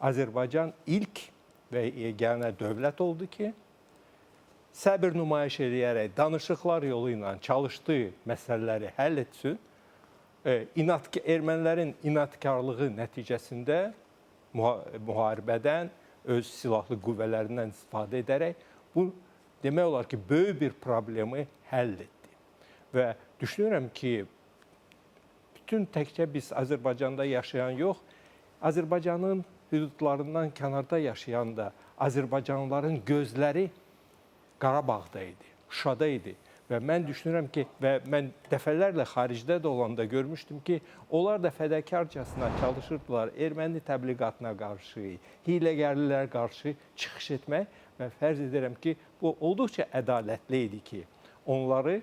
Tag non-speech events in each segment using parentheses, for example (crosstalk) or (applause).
Azərbaycan ilk və yeganə dövlət oldu ki, səbir nümayiş edərək danışıqlar yolu ilə çalışdığı məsələləri həll etsin. E, inat ermənilərin inatkarlığı nəticəsində müha- müharibədən öz silahlı qüvvələrindən istifadə edərək bu demək olar ki, böyük bir problemi həll etdi. Və düşünürəm ki, bütün təkcə biz Azərbaycanda yaşayan yox, Azərbaycanın hüdudlarından kənarda yaşayan da Azərbaycanlıların gözləri Qarabağda idi, Şuşada idi. Və mən düşünürəm ki, və mən dəfələrlə xaricdə də olanda görmüşdüm ki, onlar da fədəkarcasına çalışırdılar erməni təbliğatına qarşı, hiyləgərlilər qarşı çıxış etmək və fərz edirəm ki, bu olduqca ədalətli idi ki, onları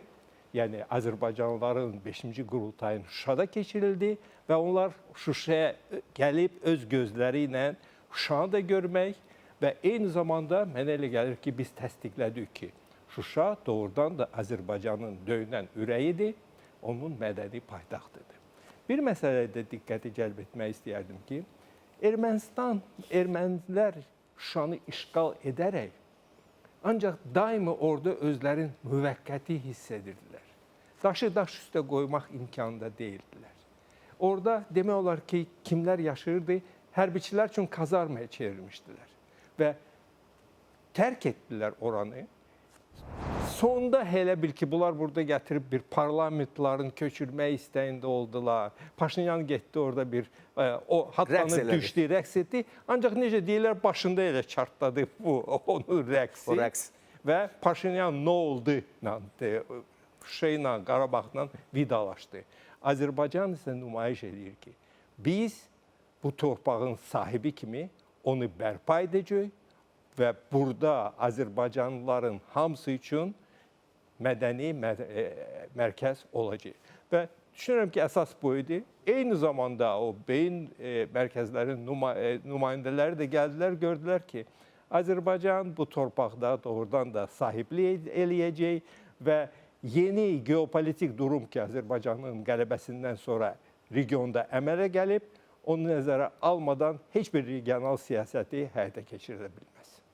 yəni Azərbaycanlıların 5-ci qurultayın Şuşada keçirildi və onlar Şuşaya gəlib öz gözləri ilə Şuşanı da görmək və eyni zamanda mənə elə gəlir ki, biz təsdiqlədik ki, Şuşa doğrudan da Azərbaycanın döyünən ürəyidir, onun mədəni paytaxtıdır. Bir məsələyə də diqqəti cəlb etmək istəyərdim ki, Ermənistan, ermənilər Şuşanı işğal edərək ancaq daimi orada özlərin müvəqqəti hiss edirdilər. Daşı daş üstə qoymaq imkanında deyildilər. Orada demək olar ki, kimlər yaşayırdı? Hərbiçilər üçün kazarmaya çevrilmişdilər və tərk etdilər oranı. Sonda elə bil ki, bunlar burada gətirib bir parlamentların köçürmək istəyində oldular. Paşinyan getdi orada bir e, o hatlanıb düşdü, rəqs etdi. Ancaq necə deyirlər, başında elə çartladı bu (laughs) onu rəqsi. O rəqs. Və Paşinyan nə oldu Şuşayla, Qarabağla vidalaşdı. Azərbaycan isə nümayiş edir ki, biz bu torpağın sahibi kimi onu bərpa edəcəyik və burada Azərbaycanlıların hamısı üçün mədəni mə e, mərkəz olacaq. Və düşünürəm ki, əsas bu idi. Eyni zamanda o beyin e, mərkəzlərin numa e, nümayəndələri də gəldilər, gördülər ki, Azərbaycan bu torpaqda doğrudan da sahiblik eləyəcək və yeni geopolitik durum ki, Azərbaycanın qələbəsindən sonra regionda əmələ gəlib, onu nəzərə almadan heç bir regional siyasəti həyata keçirə bilməz.